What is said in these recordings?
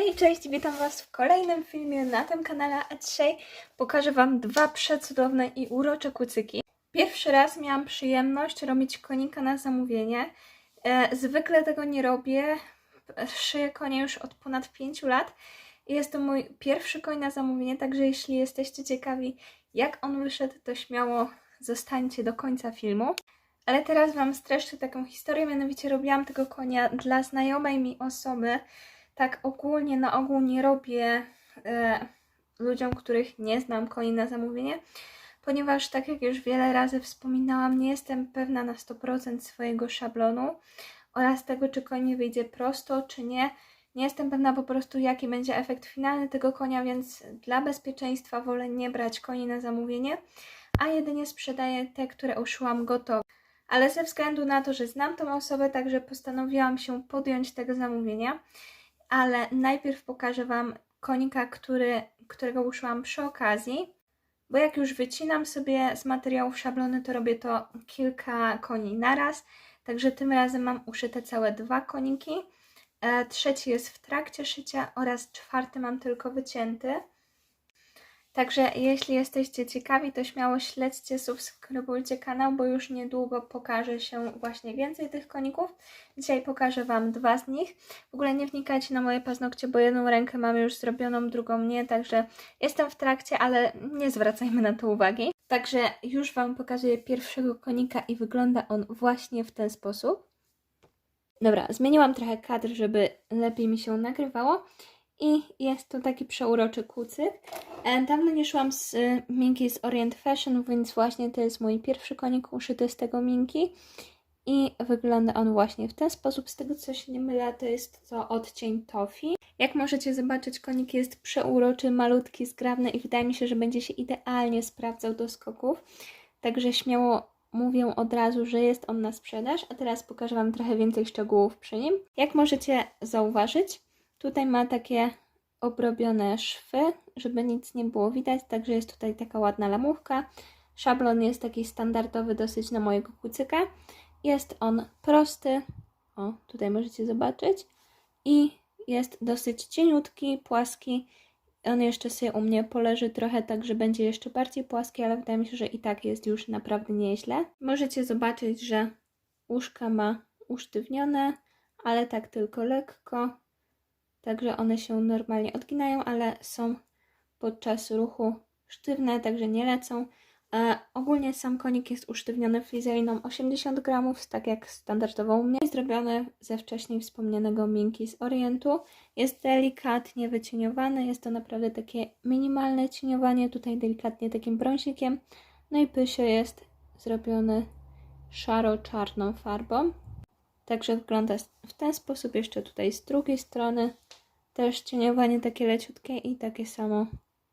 Hej, cześć, witam Was w kolejnym filmie na tym kanale, a dzisiaj pokażę Wam dwa przecudowne i urocze kucyki. Pierwszy raz miałam przyjemność robić konika na zamówienie. E, zwykle tego nie robię, szyję konie już od ponad 5 lat jest to mój pierwszy koń na zamówienie, także jeśli jesteście ciekawi jak on wyszedł, to śmiało zostańcie do końca filmu. Ale teraz Wam streszczę taką historię, mianowicie robiłam tego konia dla znajomej mi osoby, tak ogólnie na ogół nie robię e, ludziom, których nie znam koni na zamówienie, ponieważ tak jak już wiele razy wspominałam, nie jestem pewna na 100% swojego szablonu oraz tego, czy koń mi wyjdzie prosto, czy nie. Nie jestem pewna po prostu, jaki będzie efekt finalny tego konia, więc dla bezpieczeństwa wolę nie brać koni na zamówienie, a jedynie sprzedaję te, które uszyłam gotowe. Ale ze względu na to, że znam tą osobę, także postanowiłam się podjąć tego zamówienia ale najpierw pokażę Wam konika, który, którego uszyłam przy okazji, bo jak już wycinam sobie z materiałów szablony, to robię to kilka koni naraz, także tym razem mam uszyte całe dwa koniki, e, trzeci jest w trakcie szycia oraz czwarty mam tylko wycięty. Także jeśli jesteście ciekawi, to śmiało śledźcie, subskrybujcie kanał, bo już niedługo pokaże się właśnie więcej tych koników. Dzisiaj pokażę Wam dwa z nich. W ogóle nie wnikajcie na moje paznokcie, bo jedną rękę mam już zrobioną, drugą nie, także jestem w trakcie, ale nie zwracajmy na to uwagi. Także już Wam pokazuję pierwszego konika i wygląda on właśnie w ten sposób. Dobra, zmieniłam trochę kadr, żeby lepiej mi się nagrywało. I jest to taki przeuroczy kucyk. E, Dawno nie szłam z y, Minki z Orient Fashion, więc właśnie to jest mój pierwszy konik uszyty z tego Minki. I wygląda on właśnie w ten sposób. Z tego co się nie mylę, to jest to odcień Toffee. Jak możecie zobaczyć, konik jest przeuroczy, malutki, zgrabny i wydaje mi się, że będzie się idealnie sprawdzał do skoków. Także śmiało mówię od razu, że jest on na sprzedaż. A teraz pokażę Wam trochę więcej szczegółów przy nim. Jak możecie zauważyć, Tutaj ma takie obrobione szwy, żeby nic nie było widać, także jest tutaj taka ładna lamówka. Szablon jest taki standardowy dosyć na mojego kucyka. Jest on prosty, o tutaj możecie zobaczyć, i jest dosyć cieniutki, płaski. On jeszcze sobie u mnie poleży trochę tak, że będzie jeszcze bardziej płaski, ale wydaje mi się, że i tak jest już naprawdę nieźle. Możecie zobaczyć, że uszka ma usztywnione, ale tak tylko lekko. Także one się normalnie odginają, ale są podczas ruchu sztywne, także nie lecą. E, ogólnie sam konik jest usztywniony flizeliną 80 gramów, tak jak standardowo u mnie. Zrobiony ze wcześniej wspomnianego minki z Orientu. Jest delikatnie wycieniowany, jest to naprawdę takie minimalne cieniowanie, tutaj delikatnie takim brązikiem. No i pysio jest zrobiony szaro-czarną farbą. Także wygląda w ten sposób. Jeszcze tutaj z drugiej strony też cieniowanie takie leciutkie i takie samo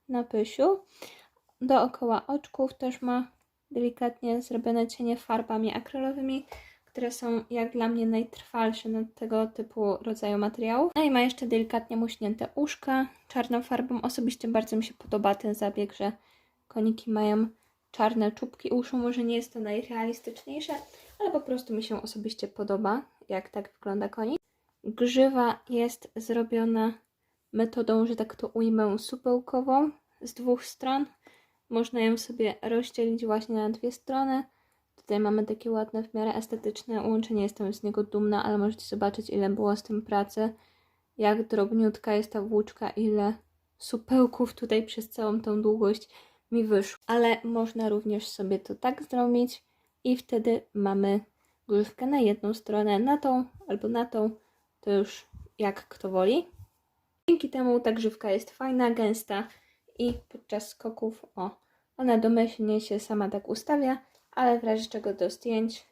na pysiu. Dookoła oczków też ma delikatnie zrobione cienie farbami akrylowymi, które są jak dla mnie najtrwalsze na tego typu rodzaju materiałów. No i ma jeszcze delikatnie muśnięte uszka czarną farbą. Osobiście bardzo mi się podoba ten zabieg, że koniki mają czarne czubki uszu. Może nie jest to najrealistyczniejsze, ale po prostu mi się osobiście podoba, jak tak wygląda konik. Grzywa jest zrobiona metodą, że tak to ujmę, supełkową z dwóch stron. Można ją sobie rozdzielić właśnie na dwie strony. Tutaj mamy takie ładne, w miarę estetyczne łączenie. Jestem z niego dumna, ale możecie zobaczyć, ile było z tym pracy. Jak drobniutka jest ta włóczka, ile supełków tutaj przez całą tą długość mi wyszło. Ale można również sobie to tak zrobić i wtedy mamy grzywkę na jedną stronę, na tą albo na tą to już jak kto woli. Dzięki temu ta grzywka jest fajna, gęsta i podczas skoków, o, ona domyślnie się sama tak ustawia, ale w razie czego do zdjęć,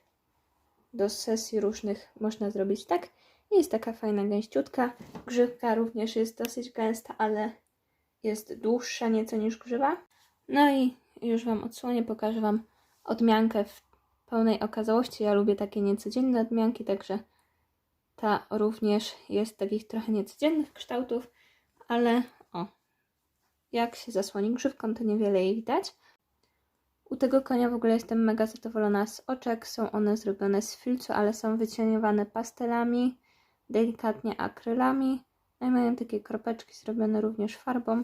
do sesji różnych można zrobić tak. Jest taka fajna, gęściutka. Grzywka również jest dosyć gęsta, ale jest dłuższa nieco niż grzywa. No i już Wam odsłonię, pokażę Wam odmiankę w pełnej okazałości. Ja lubię takie niecodzienne odmianki, także ta również jest takich trochę niecodziennych kształtów, ale o, jak się zasłoni grzywką, to niewiele jej widać. U tego konia w ogóle jestem mega zadowolona z oczek. Są one zrobione z filcu, ale są wycieniowane pastelami, delikatnie akrylami. No i mają takie kropeczki zrobione również farbą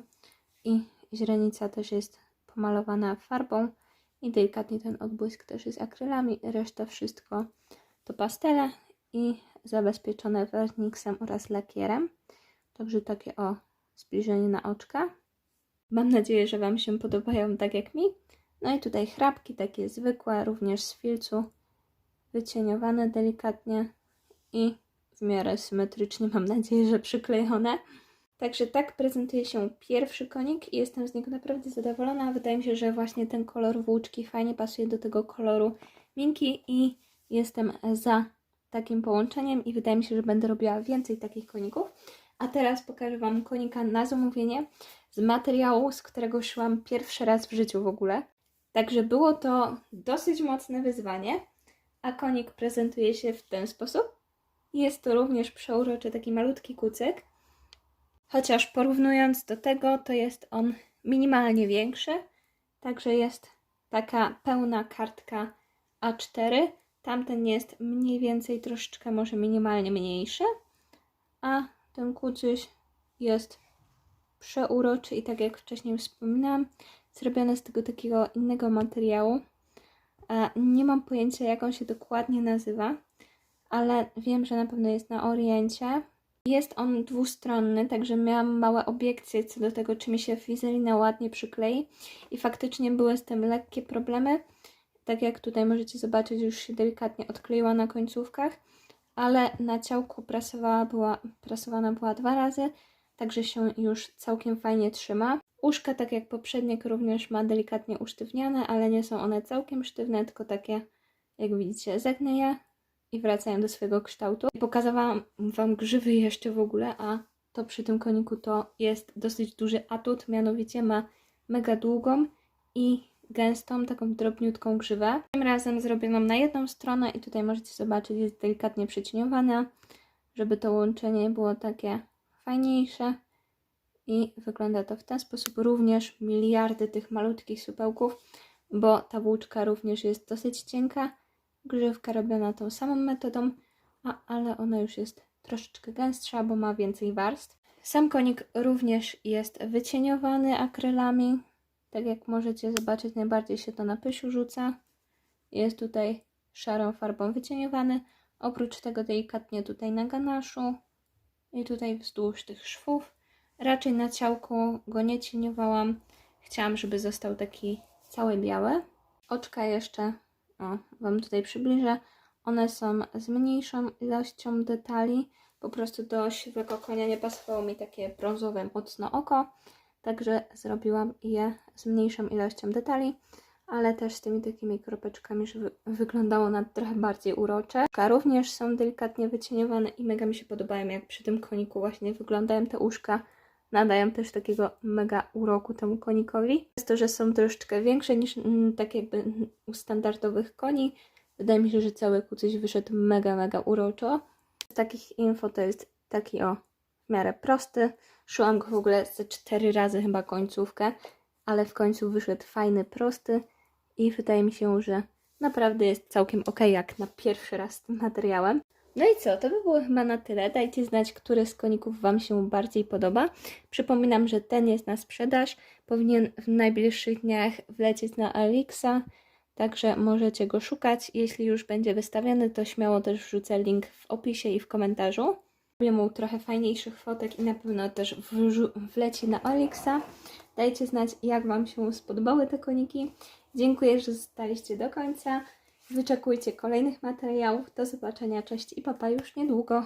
i źrenica też jest pomalowana farbą i delikatnie ten odbłysk też jest akrylami, reszta wszystko to pastele i zabezpieczone werniksem oraz lakierem. Także takie o zbliżenie na oczka. Mam nadzieję, że Wam się podobają tak jak mi. No i tutaj chrapki takie zwykłe, również z filcu, wycieniowane delikatnie i w miarę symetrycznie, mam nadzieję, że przyklejone. Także tak prezentuje się pierwszy konik i jestem z niego naprawdę zadowolona. Wydaje mi się, że właśnie ten kolor włóczki fajnie pasuje do tego koloru minki i jestem za takim połączeniem i wydaje mi się, że będę robiła więcej takich koników. A teraz pokażę Wam konika na zamówienie z materiału, z którego szłam pierwszy raz w życiu w ogóle. Także było to dosyć mocne wyzwanie, a konik prezentuje się w ten sposób. Jest to również przeuroczy taki malutki kucyk, chociaż porównując do tego, to jest on minimalnie większy, także jest taka pełna kartka A4. Tamten jest mniej więcej troszeczkę może minimalnie mniejszy, a ten kucyś jest przeuroczy i tak jak wcześniej wspominałam, zrobiony z tego takiego innego materiału. E, Nie mam pojęcia, jak on się dokładnie nazywa, ale wiem, że na pewno jest na Oriencie. Jest on dwustronny, także miałam małe obiekcje co do tego, czy mi się fizelina ładnie przyklei i faktycznie były z tym lekkie problemy. Tak jak tutaj możecie zobaczyć, już się delikatnie odkleiła na końcówkach, ale na ciałku prasowała była, prasowana była dwa razy, także się już całkiem fajnie trzyma. Uszka, tak jak poprzednik, również ma delikatnie usztywniane, ale nie są one całkiem sztywne, tylko takie, jak widzicie, zegnieje i wracają do swojego kształtu. Pokazałam Wam grzywy jeszcze w ogóle, a to przy tym koniku to jest dosyć duży atut, mianowicie ma mega długą i gęstą, taką drobniutką grzywę. Tym razem zrobioną na jedną stronę i tutaj możecie zobaczyć, jest delikatnie przycieniowana, żeby to łączenie było takie fajniejsze i wygląda to w ten sposób. Również miliardy tych malutkich supełków, bo ta włóczka również jest dosyć cienka. Grzywka robiona tą samą metodą, a, ale ona już jest troszeczkę gęstsza, bo ma więcej warstw. Sam konik również jest wycieniowany akrylami. Tak jak możecie zobaczyć, najbardziej się to na pysiu rzuca. Jest tutaj szarą farbą wycieniowany. Oprócz tego delikatnie tutaj na ganaszu i tutaj wzdłuż tych szwów. Raczej na ciałku go nie cieniowałam. Chciałam, żeby został taki cały biały. Oczka jeszcze, o, Wam tutaj przybliżę. One są z mniejszą ilością detali. Po prostu do siwego konia nie pasowało mi takie brązowe mocno oko. Także zrobiłam je z mniejszą ilością detali, ale też z tymi takimi kropeczkami, żeby wyglądało na trochę bardziej urocze. Uszka również są delikatnie wycieniowane i mega mi się podobają, jak przy tym koniku właśnie wyglądają te uszka. Nadają też takiego mega uroku temu konikowi. Jest to, że są troszeczkę większe niż mm, tak jakby u standardowych koni. Wydaje mi się, że cały kucyś wyszedł mega, mega uroczo. Z takich info to jest taki o w miarę prosty. Szyłam go w ogóle ze cztery razy chyba końcówkę, ale w końcu wyszedł fajny, prosty i wydaje mi się, że naprawdę jest całkiem ok jak na pierwszy raz z tym materiałem. No i co, to by było chyba na tyle. Dajcie znać, który z koników Wam się bardziej podoba. Przypominam, że ten jest na sprzedaż. Powinien w najbliższych dniach wlecieć na Alixa, także możecie go szukać. Jeśli już będzie wystawiony, to śmiało też wrzucę link w opisie i w komentarzu. Zrobię mu trochę fajniejszych fotek i na pewno też wleci na Alixa. Dajcie znać, jak Wam się spodobały te koniki. Dziękuję, że zostaliście do końca. Wyczekujcie kolejnych materiałów. Do zobaczenia, cześć i papa już niedługo.